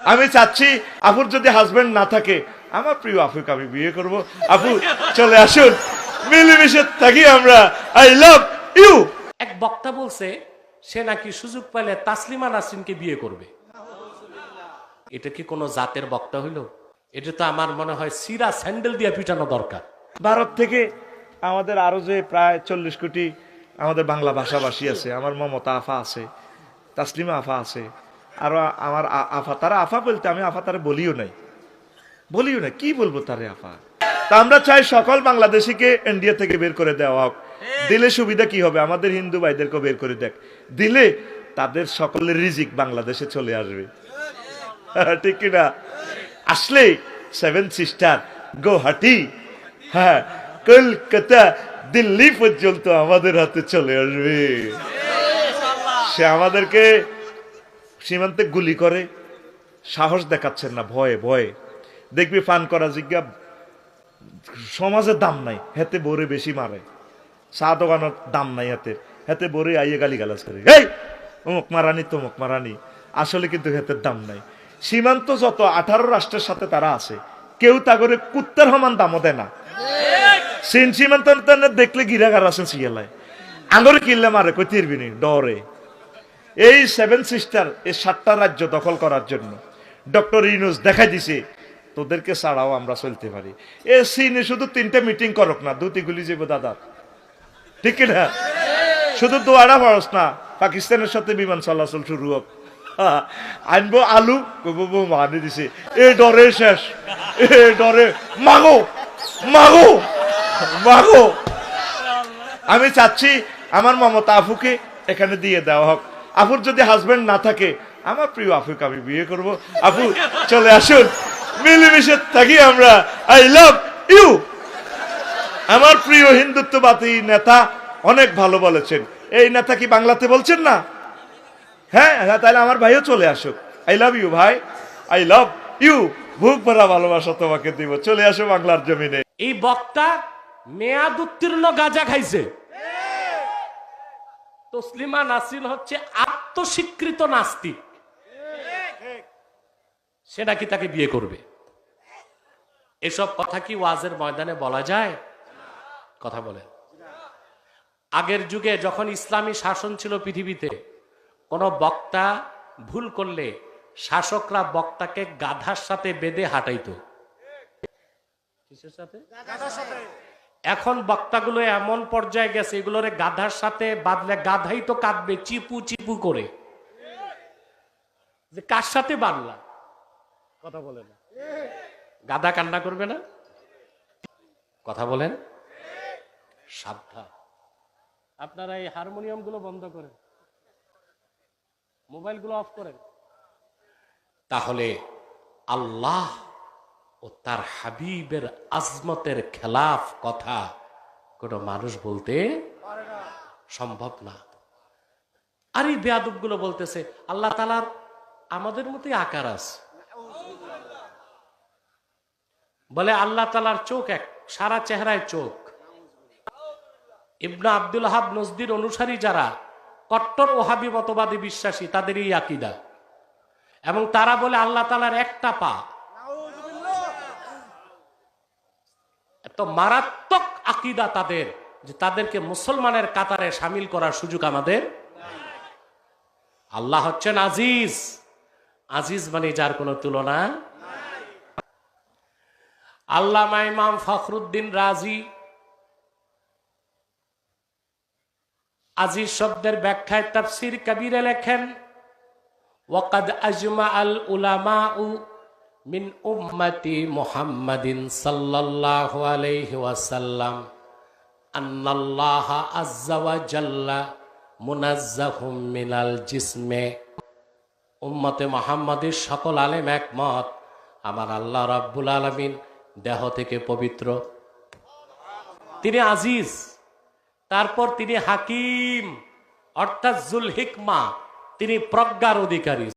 আমি চাচ্ছি আপুর যদি হাজবেন্ড না থাকে আমার প্রিয় আপুকে আমি বিয়ে করব। আপু চলে আসুন। মিলেমিশে থাকি আমরা। আই লাভ ইউ এক বক্তা বলছে সে নাকি সুযোগ পেলে তাসলিমা নাসরিনকে বিয়ে করবে। এটা কি কোনো জাতের বক্তা হইল? এটা তো আমার মনে হয় সিরা স্যান্ডেল দিয়ে পিটানো দরকার। ভারত থেকে আমাদের আরও যে প্রায় চল্লিশ কোটি আমাদের বাংলা ভাষাভাষী আছে আমার মমতা আফা আছে তাসলিমা আফা আছে আরও আমার আফা তারা আফা বলতে আমি আফা তারা বলিও নাই। বলিও না কি বলব তারে আফা? তা আমরা চাই সকল বাংলাদেশিকে ইন্ডিয়া থেকে বের করে দেওয়া হোক। দিলে সুবিধা কি হবে? আমাদের হিন্দু ভাইদেরকে বের করে দেখ। দিলে তাদের সকলের রিজিক বাংলাদেশে চলে আসবে। ঠিক কিনা? আসলে সেভেন সিস্টার গৌহাটি হ্যাঁ কলকাতা দিল্লি পর্যন্ত আমাদের হাতে চলে আসবে। সে আমাদেরকে সীমান্তে গুলি করে, সাহস দেখাচ্ছেন না, ভয়ে ভয়ে। দেখবি পান করা জিজ্ঞা, সমাজে দাম নাই, হেতে বরে বেশি মারে। চা দোকানের দাম নাই হাতে, হেতে বরে আইয়ে গালি গালাজ করে। এই, অমুক মারানি, তমুক মারানি, আসলে কিন্তু হেতের দাম নাই। সীমান্ত যত আঠারো রাষ্ট্রের সাথে তারা আছে, কেউ তা করে কুত্তের সমান দামও দেয় না। চীন সীমান্ত দেখলে গিরাগার আছেন সিয়ালায় আঙরে কিনলে মারে, কই তিরবিনি ডরে। এই সেভেন সিস্টার এই সাতটা রাজ্য দখল করার জন্য। ডক্টর ইনুস দেখাই দিছে, তোদেরকে ছাড়াও আমরা চলতে পারি। এ সিনে শুধু তিনটে মিটিং করক না দুটি গুলি যাব দাদা। ঠিক না শুধু দোয়ারা খরচ না, পাকিস্তানের সাথে বিমান চলাচল শুরু হোক। আনব আলু মানে দিছে এ ডরে শেষ এ ডরে, মাগো মাগো মাগো। আমি চাচ্ছি আমার মমতা আফুকে এখানে দিয়ে দেওয়া হোক। আফুর যদি হাজবেন্ড না থাকে, আমার প্রিয় আফুকে আমি বিয়ে করব? আপু, চলে আসুন। মিলেমিশে থাকি আমরা। আই লাভ ইউ আমার প্রিয় হিন্দুত্ববাদী নেতা অনেক ভালো বলেছেন। এই নেতা কি বাংলাতে বলছেন না? হ্যাঁ হ্যাঁ তাহলে আমার ভাইও চলে আসুক। আই লাভ ইউ ভাই। আই লাভ ইউ বুক ভরা ভালোবাসা তোমাকে দিব। চলে আসো বাংলার জমিনে। এই বক্তা মেয়াদ উত্তীর্ণ গাঁজা খাইছে। তসলিমা নাসরিন হচ্ছে আত্মস্বীকৃত নাস্তিক। সে নাকি তাকে বিয়ে করবে? এসব কথা কি ওয়াজের ময়দানে বলা যায়? কথা বলে। আগের যুগে যখন ইসলামী শাসন ছিল পৃথিবীতে, কোন বক্তা ভুল করলে শাসকরা বক্তাকে গাধার সাথে বেঁধে হাঁটাইতো। কিসের সাথে। এখন বক্তাগুলো এমন পর্যায়ে গেছে, এগুলোরে গাধার সাথে বাঁধলে গাধাই তো কাঁদবে, চিপু চিপু করে। যে কার সাথে বাঁধলাম কথা বলে না। গাধা কান্না করবে না? কথা বলেন। সাবধান। আপনারা এই হারমোনিয়ামগুলো বন্ধ করেন। মোবাইলগুলো অফ করেন। তাহলে আল্লাহ ও তার হাবিবের আজমতের খেলাফ কথা কোনো মানুষ বলতে সম্ভব না। আর এই বেয়াদবগুলো বলতেছে, আল্লাহ তালার আমাদের মতোই আকার আছে। বলে আল্লাহ তালার চোখ এক, সারা চেহারায় চোখ। ইবনা আব্দুল হাব নজদির অনুসারী যারা, কট্টর ওহাবি মতবাদী বিশ্বাসী, তাদের এই আকিদা। এবং তারা বলে আল্লাহ তালার একটা পা। এত মারাত্মক আকিদা তাদের যে তাদেরকে মুসলমানের কাতারে সামিল করার সুযোগ আমাদের আল্লাহ হচ্ছেন আজিজ। আজিজ মানে যার কোনো তুলনা আল্লামা ইমাম ফখরুদ্দিন রাজি। আজিজ শব্দের ব্যাখ্যায় তাফসির কবিরে লেখেন, ওয়াকাদ আজমা আল উলামা মিন উম্মতি মুহাম্মাদিন সাল্লাল্লাহু আলাইহি ওয়াসাল্লাম। আন্নাল্লাহ আজ্জা ওয়া জাল্লা মুনাজ্জাহুম মিনাল জিসমে। উম্মতে মুহাম্মাদের সকল আলেম একমত, আমার আল্লাহ রাব্বুল আলামিন দেহ থেকে পবিত্র। তিনি আজিজ, তারপর তিনি হাকিম, অর্থাৎ জুল হিকমা তিনি প্রজ্ঞার অধিকারী।